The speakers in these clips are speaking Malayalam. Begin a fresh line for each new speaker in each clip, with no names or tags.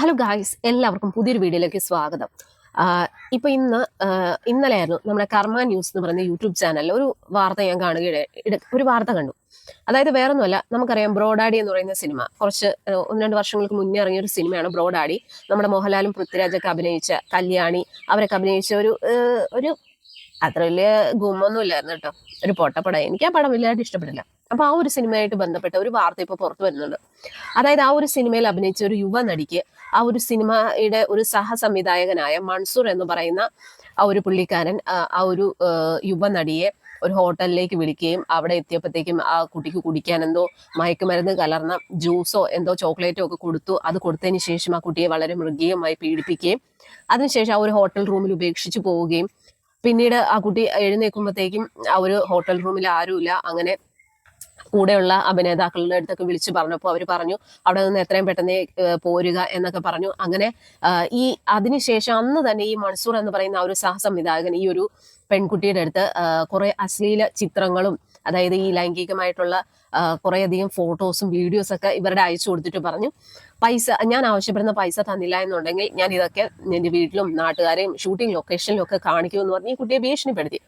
ഹലോ ഗായ്സ് എല്ലാവർക്കും പുതിയൊരു വീഡിയോയിലേക്ക് സ്വാഗതം. ഇപ്പോൾ ഇപ്പൊ ഇന്ന് ഇന്നലെയായിരുന്നു നമ്മുടെ കർമ്മ ന്യൂസ് എന്ന് പറയുന്ന യൂട്യൂബ് ചാനലിൽ ഒരു വാർത്ത ഞാൻ കാണുകയുടെ ഒരു വാർത്ത കണ്ടു. അതായത് വേറൊന്നുമല്ല നമുക്കറിയാം ബ്രോഡാഡി എന്ന് പറയുന്ന സിനിമ. കുറച്ച് ഒന്ന് രണ്ട് വർഷങ്ങൾക്ക് മുന്നേ ഇറങ്ങിയ ഒരു സിനിമയാണ് ബ്രോഡാഡി. നമ്മുടെ മോഹൻലാലും പൃഥ്വിരാജൊക്കെ അഭിനയിച്ച കല്യാണി അവരൊക്കെ അഭിനയിച്ച ഒരു ഒരു അത്ര വലിയ ഗുമൊന്നും ഇല്ലായിരുന്നു കേട്ടോ. ഒരു പൊട്ടപ്പടം. എനിക്ക് ആ പടം വലിയതായിട്ട് ഇഷ്ടപ്പെടില്ല അപ്പൊ ആ ഒരു സിനിമയായിട്ട് ബന്ധപ്പെട്ട ഒരു വാർത്ത ഇപ്പൊ പുറത്തു വരുന്നുണ്ട്. അതായത് ആ ഒരു സിനിമയിൽ അഭിനയിച്ച ഒരു യുവ നടിക്ക് ആ ഒരു സിനിമയുടെ ഒരു സഹസംവിധായകനായ മൺസൂർ എന്ന് പറയുന്ന ആ ഒരു പുള്ളിക്കാരൻ ആ ഒരു യുവ നടിയെ ഒരു ഹോട്ടലിലേക്ക് വിളിക്കുകയും അവിടെ എത്തിയപ്പോഴത്തേക്കും ആ കുട്ടിക്ക് കുടിക്കാൻ എന്തോ മയക്കുമരുന്ന് കലർന്ന ജ്യൂസോ എന്തോ ചോക്ലേറ്റോ ഒക്കെ കൊടുത്തു. അത് കൊടുത്തതിന് ശേഷം ആ കുട്ടിയെ വളരെ മൃഗീയമായി പീഡിപ്പിക്കുകയും അതിനുശേഷം ആ ഒരു ഹോട്ടൽ റൂമിൽ ഉപേക്ഷിച്ച് പോവുകയും പിന്നീട് ആ കുട്ടി എഴുന്നേൽക്കുമ്പോഴത്തേക്കും ആ ഒരു ഹോട്ടൽ റൂമിൽ ആരുമില്ല. അങ്ങനെ കൂടെയുള്ള അഭിനേതാക്കളുടെ അടുത്തൊക്കെ വിളിച്ചു പറഞ്ഞപ്പോൾ അവർ പറഞ്ഞു അവിടെ നിന്ന് എത്രയും പെട്ടെന്ന് പോരുക എന്നൊക്കെ പറഞ്ഞു. അങ്ങനെ ഈ അതിനുശേഷം അന്ന് തന്നെ ഈ മൺസൂർ എന്ന് പറയുന്ന ആ ഒരു സഹസംവിധായകൻ ഈ ഒരു പെൺകുട്ടിയുടെ അടുത്ത് കുറെ അശ്ലീല ചിത്രങ്ങളും അതായത് ഈ ലൈംഗികമായിട്ടുള്ള കുറെ കുറേയധികം ഫോട്ടോസും വീഡിയോസ് ഒക്കെ ഇവരുടെ അയച്ചു കൊടുത്തിട്ട് പറഞ്ഞു പൈസ ഞാൻ ആവശ്യപ്പെടുന്ന പൈസ തന്നില്ല എന്നുണ്ടെങ്കിൽ ഞാൻ ഇതൊക്കെ എന്റെ വീട്ടിലും നാട്ടുകാരെയും ഷൂട്ടിംഗ് ലൊക്കേഷനിലും ഒക്കെ കാണിക്കുമെന്ന് പറഞ്ഞ് ഈ കുട്ടിയെ ഭീഷണിപ്പെടുത്തി.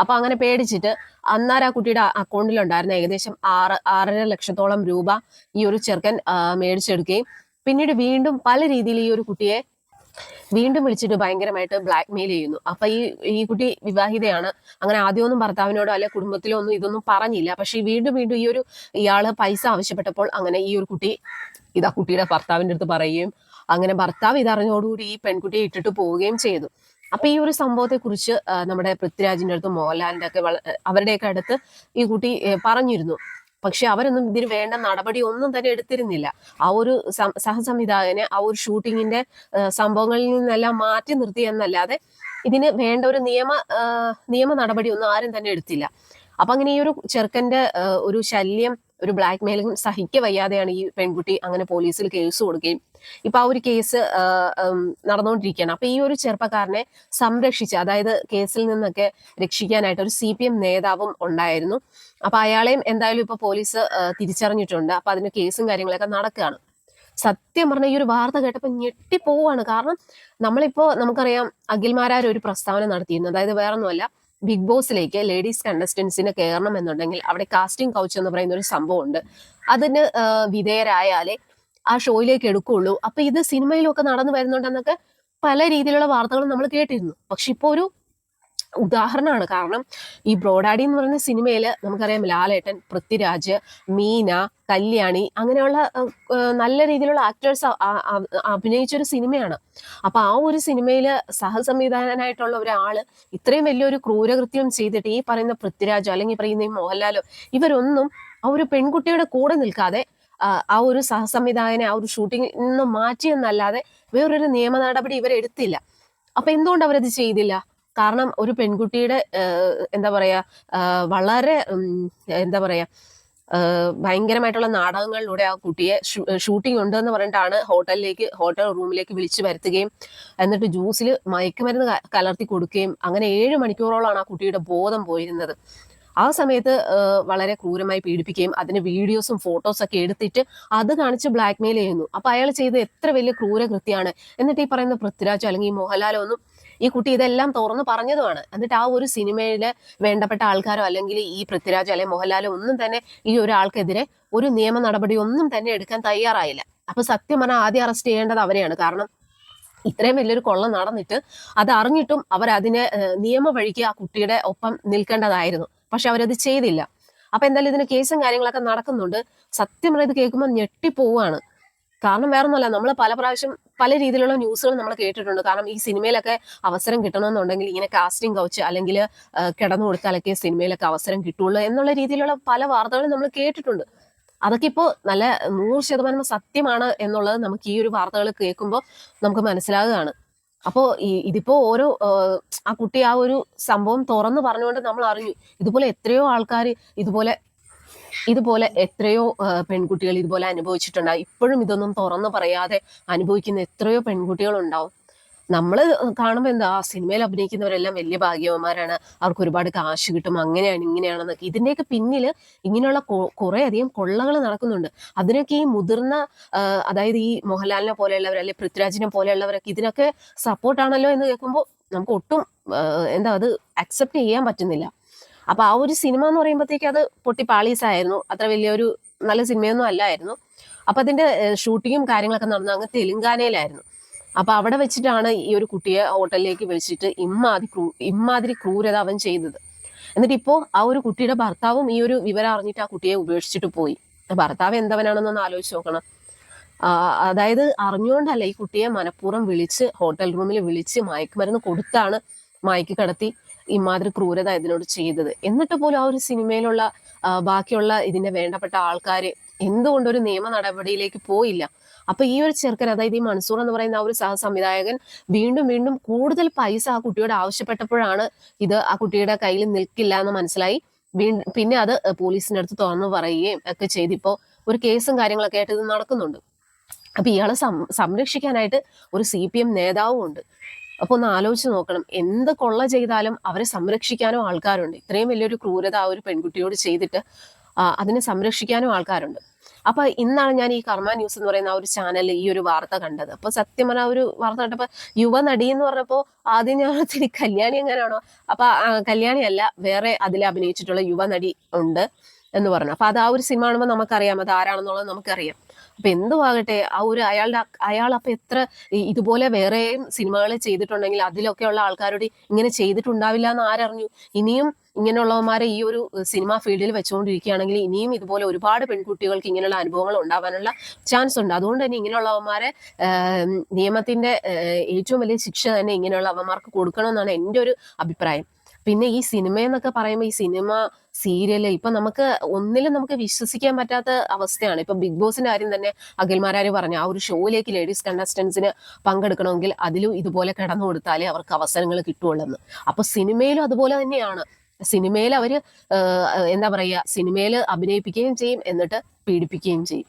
അപ്പൊ അങ്ങനെ പേടിച്ചിട്ട് അന്നേരം ആ കുട്ടിയുടെ അക്കൗണ്ടിലുണ്ടായിരുന്ന ഏകദേശം ആറ് ആറര ലക്ഷത്തോളം രൂപ ഈ ഒരു ചെറുക്കൻ മേടിച്ചെടുക്കുകയും പിന്നീട് വീണ്ടും പല രീതിയിൽ ഈ ഒരു കുട്ടിയെ വീണ്ടും വിളിച്ചിട്ട് ഭയങ്കരമായിട്ട് ബ്ലാക്ക് മെയിൽ ചെയ്യുന്നു. അപ്പൊ ഈ ഈ കുട്ടി വിവാഹിതയാണ്. അങ്ങനെ ആദ്യമൊന്നും ഭർത്താവിനോടോ അല്ലെ കുടുംബത്തിലോ ഒന്നും ഇതൊന്നും പറഞ്ഞില്ല. പക്ഷെ വീണ്ടും വീണ്ടും ഈ ഒരു ഇയാൾ പൈസ ആവശ്യപ്പെട്ടപ്പോൾ അങ്ങനെ ഈ ഒരു കുട്ടി ഇതാ കുട്ടിയുടെ ഭർത്താവിന്റെ അടുത്ത് പറയുകയും അങ്ങനെ ഭർത്താവ് ഇതറിഞ്ഞോടുകൂടി ഈ പെൺകുട്ടിയെ ഇട്ടിട്ട് പോവുകയും ചെയ്തു. അപ്പൊ ഈ ഒരു സംഭവത്തെ കുറിച്ച് നമ്മുടെ പൃഥ്വിരാജിന്റെ അടുത്ത് മോഹൻലാലിന്റെ ഒക്കെ അവരുടെയൊക്കെ അടുത്ത് ഈ കുട്ടി പറഞ്ഞിരുന്നു. പക്ഷെ അവരൊന്നും ഇതിന് വേണ്ട നടപടി ഒന്നും തന്നെ എടുത്തിരുന്നില്ല. ആ ഒരു സഹസംവിധായകനെ ആ ഒരു ഷൂട്ടിങ്ങിന്റെ സംഭവങ്ങളിൽ നിന്നെല്ലാം മാറ്റി നിർത്തി എന്നല്ലാതെ ഇതിന് വേണ്ട ഒരു നിയമ നിയമ നടപടി ഒന്നും ആരും തന്നെ എടുത്തില്ല. അപ്പൊ അങ്ങനെ ഈ ഒരു ചെറുക്കന്റെ ഒരു ശല്യം ഒരു ബ്ലാക്ക് മെയിലിംഗ് സഹിക്ക വയ്യാതെയാണ് ഈ പെൺകുട്ടി അങ്ങനെ പോലീസിൽ കേസ് കൊടുക്കുകയും. ഇപ്പൊ ആ ഒരു കേസ് നടന്നുകൊണ്ടിരിക്കുകയാണ് അപ്പൊ ഈ ഒരു ചെറുപ്പക്കാരനെ സംരക്ഷിച്ച് അതായത് കേസിൽ നിന്നൊക്കെ രക്ഷിക്കാനായിട്ട് ഒരു സി പി എം നേതാവും ഉണ്ടായിരുന്നു. അപ്പൊ അയാളെയും എന്തായാലും ഇപ്പൊ പോലീസ് തിരിച്ചറിഞ്ഞിട്ടുണ്ട്. അപ്പൊ അതിന് കേസും കാര്യങ്ങളൊക്കെ നടക്കുകയാണ്. സത്യം പറഞ്ഞ ഈ ഒരു വാർത്ത കേട്ടപ്പോൾ ഞെട്ടിപ്പോവാണ്. കാരണം നമ്മളിപ്പോ നമുക്കറിയാം അഖിൽമാരാർ ഒരു പ്രസ്താവന നടത്തിയിരുന്നു. അതായത് വേറൊന്നുമല്ല ബിഗ് ബോസിലേക്ക് ലേഡീസ് കണ്ടസ്റ്റൻസിന് കയറണം എന്നുണ്ടെങ്കിൽ അവിടെ കാസ്റ്റിംഗ് കൗച്ച് എന്ന് പറയുന്ന ഒരു സംഭവമുണ്ട്. അതിന് വിധേയരായാലേ ആ ഷോയിലേക്ക് എടുക്കുള്ളൂ. അപ്പൊ ഇത് സിനിമയിലൊക്കെ നടന്നു വരുന്നുണ്ടെന്നൊക്കെ പല രീതിയിലുള്ള വാർത്തകളും നമ്മൾ കേട്ടിരുന്നു. പക്ഷെ ഇപ്പോൾ ഒരു ഉദാഹരണമാണ്. കാരണം ഈ ബ്രോഡാഡി എന്ന് പറയുന്ന സിനിമയിൽ നമുക്കറിയാം ലാലേട്ടൻ പൃഥ്വിരാജ് മീന കല്യാണി അങ്ങനെയുള്ള നല്ല രീതിയിലുള്ള ആക്ടേഴ്സ് അഭിനയിച്ച ഒരു സിനിമയാണ്. അപ്പോൾ ആ ഒരു സിനിമയിൽ സഹസംവിധായകനായിട്ടുള്ള ഒരാൾ ഇത്രയും വലിയൊരു ക്രൂരകൃത്യം ചെയ്തിട്ട് ഈ പറയുന്ന പൃഥ്വിരാജോ അല്ലെങ്കിൽ പറയുന്ന ഈ മോഹൻലാലോ ഇവരൊന്നും ആ ഒരു പെൺകുട്ടിയുടെ കൂടെ നിൽക്കാതെ ആ, ഒരു സഹസംവിധായകനെ ആ ഒരു ഷൂട്ടിങ്ങിൽ നിന്ന് മാറ്റിയെന്നല്ലാതെ വേറൊരു നിയമ നടപടി ഇവരെടുത്തില്ല. അപ്പൊ എന്തുകൊണ്ട് അവരത് ചെയ്തില്ല? കാരണം ഒരു പെൺകുട്ടിയുടെ എന്താ പറയാ വളരെ എന്താ പറയാ ഭയങ്കരമായിട്ടുള്ള നാടകങ്ങളിലൂടെ ആ കുട്ടിയെ ഷൂട്ടിംഗ് ഉണ്ട് എന്ന് പറഞ്ഞിട്ടാണ് ഹോട്ടലിലേക്ക് ഹോട്ടൽ റൂമിലേക്ക് വിളിച്ചു വരുത്തുകയും എന്നിട്ട് ജ്യൂസിൽ മയക്കുമരുന്ന് കലർത്തി കൊടുക്കുകയും അങ്ങനെ ഏഴ് മണിക്കൂറോളാണ് ആ കുട്ടിയുടെ ബോധം പോയിരുന്നത്. ആ സമയത്ത് വളരെ ക്രൂരമായി പീഡിപ്പിക്കുകയും അതിന് വീഡിയോസും ഫോട്ടോസും ഒക്കെ എടുത്തിട്ട് അത് കാണിച്ച് ബ്ലാക്ക്മെയിൽ ചെയ്യുന്നു. അപ്പൊ അയാൾ ചെയ്ത് എത്ര വലിയ ക്രൂരകൃത്യമാണ് എന്നിട്ട് ഈ പറയുന്ന പൃഥ്വിരാജോ അല്ലെങ്കിൽ മോഹൻലാലോ ഒന്നും ഈ കുട്ടി ഇതെല്ലാം തുറന്നു പറഞ്ഞതുമാണ്. എന്നിട്ട് ആ ഒരു സിനിമയിൽ വേണ്ടപ്പെട്ട ആൾക്കാരോ അല്ലെങ്കിൽ ഈ പൃഥ്വിരാജോ അല്ലെങ്കിൽ മോഹൻലാലോ ഒന്നും തന്നെ ഈ ഒരാൾക്കെതിരെ ഒരു നിയമ നടപടി ഒന്നും തന്നെ എടുക്കാൻ തയ്യാറായില്ല. അപ്പൊ സത്യം പറഞ്ഞാൽ ആദ്യം അറസ്റ്റ് ചെയ്യേണ്ടത് അവരെയാണ്. കാരണം ഇത്രയും വലിയൊരു കൊള്ള നടന്നിട്ട് അത് അറിഞ്ഞിട്ടും അവർ അതിനെ നിയമ വഴിക്ക് ആ കുട്ടിയുടെ ഒപ്പം നിൽക്കേണ്ടതായിരുന്നു. പക്ഷെ അവരത് ചെയ്തില്ല. അപ്പൊ എന്തായാലും ഇതിന് കേസും കാര്യങ്ങളൊക്കെ നടക്കുന്നുണ്ട്. സത്യം ഇത് കേൾക്കുമ്പോൾ ഞെട്ടിപ്പോവാണ്. കാരണം വേറൊന്നുമല്ല നമ്മൾ പല പ്രാവശ്യം പല രീതിയിലുള്ള ന്യൂസുകൾ നമ്മൾ കേട്ടിട്ടുണ്ട്. കാരണം ഈ സിനിമയിലൊക്കെ അവസരം കിട്ടണമെന്നുണ്ടെങ്കിൽ ഇങ്ങനെ കാസ്റ്റിംഗ് കൗച്ച് അല്ലെങ്കിൽ കിടന്നു കൊടുത്താലൊക്കെ സിനിമയിലൊക്കെ അവസരം കിട്ടുള്ളൂ എന്നുള്ള രീതിയിലുള്ള പല വാർത്തകളും നമ്മൾ കേട്ടിട്ടുണ്ട്. അതൊക്കെ ഇപ്പോൾ നല്ല നൂറ് ശതമാനം സത്യമാണ് എന്നുള്ളത് നമുക്ക് ഈ ഒരു വാർത്തകൾ കേൾക്കുമ്പോൾ നമുക്ക് മനസ്സിലാകുകയാണ്. അപ്പോൾ ഇതിപ്പോ ഓരോ ആ കുട്ടി ആ ഒരു സംഭവം തുറന്നു പറഞ്ഞുകൊണ്ട് നമ്മൾ അറിഞ്ഞു. ഇതുപോലെ എത്രയോ ആൾക്കാർ ഇതുപോലെ ഇതുപോലെ എത്രയോ പെൺകുട്ടികൾ ഇതുപോലെ അനുഭവിച്ചിട്ടുണ്ടാവും. ഇപ്പോഴും ഇതൊന്നും തുറന്നു പറയാതെ അനുഭവിക്കുന്ന എത്രയോ പെൺകുട്ടികളുണ്ടാവും. നമ്മൾ കാണുമ്പോൾ എന്താ സിനിമയിൽ അഭിനയിക്കുന്നവരെല്ലാം വലിയ ഭാഗ്യവന്മാരാണ്. അവർക്ക് ഒരുപാട് കാശ് കിട്ടും. അങ്ങനെയാണ് ഇങ്ങനെയാണെന്നൊക്കെ. ഇതിന്റെയൊക്കെ പിന്നിൽ ഇങ്ങനെയുള്ള കുറേ അധികം കൊള്ളകൾ നടക്കുന്നുണ്ട്. അതിനൊക്കെ ഈ മുതിർന്ന അതായത് ഈ മോഹൻലാലിനെ പോലെയുള്ളവർ അല്ലെ പൃഥ്വിരാജിനെ പോലെയുള്ളവരൊക്കെ ഇതിനൊക്കെ സപ്പോർട്ടാണല്ലോ എന്ന് കേൾക്കുമ്പോൾ നമുക്ക് ഒട്ടും എന്താ അത് അക്സെപ്റ്റ് ചെയ്യാൻ പറ്റുന്നില്ല. അപ്പൊ ആ ഒരു സിനിമ എന്ന് പറയുമ്പോഴത്തേക്ക് അത് പൊട്ടി പാളീസായിരുന്നു. അത്ര വലിയൊരു നല്ല സിനിമയൊന്നും അല്ലായിരുന്നു. അപ്പോൾ അതിന്റെ ഷൂട്ടിങ്ങും കാര്യങ്ങളൊക്കെ നടന്നത് അങ്ങ് തെലുങ്കാനയിലായിരുന്നു. അപ്പോൾ അവിടെ വെച്ചിട്ടാണ് ഈ ഒരു കുട്ടിയെ ഹോട്ടലിലേക്ക് വിളിച്ചിട്ട് ഇമ്മാതിരി ക്രൂ ഇമ്മാതിരി ക്രൂരത അവൻ ചെയ്തത്. എന്നിട്ട് ഇപ്പോ ആ ഒരു കുട്ടിയുടെ ഭർത്താവും ഈ ഒരു വിവരം അറിഞ്ഞിട്ട് ആ കുട്ടിയെ ഉപേക്ഷിച്ചിട്ട് പോയി. ഭർത്താവ് എന്തവനാണെന്നൊന്ന് ആലോചിച്ച് നോക്കണം. അതായത് അറിഞ്ഞുകൊണ്ടല്ല ഈ കുട്ടിയെ മനഃപൂർവം വിളിച്ച് ഹോട്ടൽ റൂമിൽ വിളിച്ച് മയക്കുമരുന്ന് കൊടുത്താണ് മയക്കി കടത്തി. ഇമാതിരി ക്രൂരത ഇതിനോട് ചെയ്തത്. എന്നിട്ട് പോലും ആ ഒരു സിനിമയിലുള്ള ബാക്കിയുള്ള ഇതിന്റെ വേണ്ടപ്പെട്ട ആൾക്കാർ എന്തുകൊണ്ട് ഒരു നിയമ നടപടിയിലേക്ക് പോയില്ല. അപ്പൊ ഈ ഒരു ചെറുക്കൻ അതായത് ഈ മൻസൂർ എന്ന് പറയുന്ന ആ ഒരു സഹ സംവിധായകൻ വീണ്ടും വീണ്ടും കൂടുതൽ പൈസ ആ കുട്ടിയോട് ആവശ്യപ്പെട്ടപ്പോഴാണ് ഇത് ആ കുട്ടിയുടെ കയ്യിൽ നിൽക്കില്ല എന്ന് മനസ്സിലായി. പിന്നെ അത് പോലീസിന്റെ അടുത്ത് തുറന്നു പറയുകയും ഒക്കെ ചെയ്ത് ഇപ്പോൾ ഒരു കേസും കാര്യങ്ങളൊക്കെ ആയിട്ട് ഇത് നടക്കുന്നുണ്ട്. അപ്പൊ ഇയാളെ സംരക്ഷിക്കാനായിട്ട് ഒരു സി പി എം നേതാവും ഉണ്ട് അപ്പൊ ഒന്ന് ആലോചിച്ച് നോക്കണം. എന്ത് കൊള്ള ചെയ്താലും അവരെ സംരക്ഷിക്കാനും ആൾക്കാരുണ്ട്. ഇത്രയും വലിയൊരു ക്രൂരത ആ ഒരു പെൺകുട്ടിയോട് ചെയ്തിട്ട് അതിനെ സംരക്ഷിക്കാനും ആൾക്കാരുണ്ട്. അപ്പൊ ഇന്നാണ് ഞാൻ ഈ കർമ്മ ന്യൂസ് എന്ന് പറയുന്ന ആ ഒരു ചാനലിൽ ഈ ഒരു വാർത്ത കണ്ടത്. അപ്പൊ സത്യം പറഞ്ഞ ഒരു വാർത്ത കണ്ടപ്പോ യുവനടി എന്ന് പറഞ്ഞപ്പോ ആദ്യം ഞാൻ ഒത്തിരി കല്യാണി എങ്ങനെയാണോ അപ്പൊ കല്യാണി അല്ല വേറെ അതിൽ അഭിനയിച്ചിട്ടുള്ള യുവനടി ഉണ്ട് എന്ന് പറഞ്ഞു. അപ്പൊ അത് ആ ഒരു സിനിമ കാണുമ്പോൾ നമുക്കറിയാം അത് ആരാണെന്നുള്ളത് നമുക്കറിയാം. അപ്പൊ എന്തുവാകട്ടെ ആ ഒരു അയാളുടെ അയാൾ അപ്പൊ എത്ര ഇതുപോലെ വേറെയും സിനിമകൾ ചെയ്തിട്ടുണ്ടെങ്കിൽ അതിലൊക്കെയുള്ള ആൾക്കാരോട് ഇങ്ങനെ ചെയ്തിട്ടുണ്ടാവില്ല എന്ന് ആരറിഞ്ഞു? ഇനിയും ഇങ്ങനെയുള്ളവന്മാരെ ഈ ഒരു സിനിമാ ഫീൽഡിൽ വെച്ചുകൊണ്ടിരിക്കുകയാണെങ്കിൽ ഇനിയും ഇതുപോലെ ഒരുപാട് പെൺകുട്ടികൾക്ക് ഇങ്ങനെയുള്ള അനുഭവങ്ങൾ ഉണ്ടാവാനുള്ള ചാൻസ് ഉണ്ട്. അതുകൊണ്ട് തന്നെ ഇങ്ങനെയുള്ളവന്മാരെ നിയമത്തിന്റെ ഏറ്റവും വലിയ ശിക്ഷ തന്നെ ഇങ്ങനെയുള്ള അവന്മാർക്ക് കൊടുക്കണമെന്നാണ് എന്റെ ഒരു അഭിപ്രായം. പിന്നെ ഈ സിനിമ എന്നൊക്കെ പറയുമ്പോൾ ഈ സിനിമ സീരിയൽ ഇപ്പൊ നമുക്ക് ഒന്നിലും നമുക്ക് വിശ്വസിക്കാൻ പറ്റാത്ത അവസ്ഥയാണ്. ഇപ്പൊ ബിഗ് ബോസിന്റെ കാര്യം തന്നെ അഖിൽമാരാര് പറഞ്ഞു. ആ ഒരു ഷോയിലേക്ക് ലേഡീസ് കണ്ടസ്റ്റൻസിന് പങ്കെടുക്കണമെങ്കിൽ അതിലും ഇതുപോലെ കടന്നു കൊടുത്താലേ അവർക്ക് അവസരങ്ങൾ കിട്ടുള്ളൂ അപ്പൊ സിനിമയിലും അതുപോലെ തന്നെയാണ്. സിനിമയിൽ അവർ എന്താ പറയുക സിനിമയിൽ അഭിനയിപ്പിക്കുകയും ചെയ്യും എന്നിട്ട് പീഡിപ്പിക്കുകയും ചെയ്യും.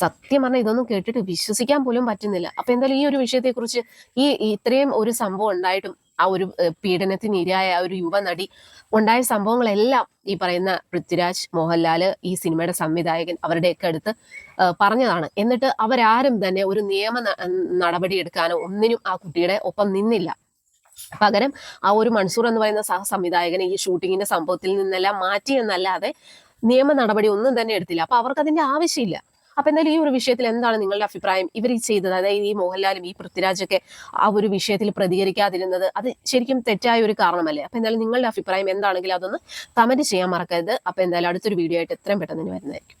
സത്യം പറഞ്ഞാൽ ഇതൊന്നും കേട്ടിട്ട് വിശ്വസിക്കാൻ പോലും പറ്റുന്നില്ല. അപ്പൊ എന്തായാലും ഈ ഒരു വിഷയത്തെക്കുറിച്ച് ഈ ഇത്രയും ഒരു സംഭവം ഉണ്ടായിട്ടും ആ ഒരു പീഡനത്തിന് ഇരയായ ആ ഒരു യുവനടി ഉണ്ടായ സംഭവങ്ങളെല്ലാം ഈ പറയുന്ന പൃഥ്വിരാജ് മോഹൻലാൽ ഈ സിനിമയുടെ സംവിധായകൻ അവരുടെയൊക്കെ അടുത്ത് പറഞ്ഞതാണ്. എന്നിട്ട് അവരാരും തന്നെ ഒരു നിയമ നടപടി എടുക്കാനോ ഒന്നിനും ആ കുട്ടിയുടെ ഒപ്പം നിന്നില്ല. പകരം ആ ഒരു മൻസൂർ എന്ന് പറയുന്ന സഹ സംവിധായകനെ ഈ ഷൂട്ടിങ്ങിന്റെ സംഭവത്തിൽ നിന്നെല്ലാം മാറ്റി എന്നല്ലാതെ നിയമ നടപടി ഒന്നും തന്നെ എടുത്തില്ല. അപ്പൊ അവർക്ക് അതിന്റെ ആവശ്യമില്ല. അപ്പൊ എന്തായാലും ഈ ഒരു വിഷയത്തിൽ എന്താണ് നിങ്ങളുടെ അഭിപ്രായം? ഇവർ ഈ ചെയ്തത് അതായത് ഈ മോഹൻലാലും ഈ പൃഥ്വിരാജൊക്കെ ആ ഒരു വിഷയത്തിൽ പ്രതികരിക്കാതിരുന്നത് അത് ശരിക്കും തെറ്റായ ഒരു കാരണമല്ലേ? അപ്പൊ എന്തായാലും നിങ്ങളുടെ അഭിപ്രായം എന്താണെങ്കിലും അതൊന്ന് കമന്റ് ചെയ്യാൻ മറക്കരുത്. അപ്പൊ എന്തായാലും അടുത്തൊരു വീഡിയോ ആയിട്ട് എത്രയും പെട്ടെന്ന് വരുന്നതായിരിക്കും.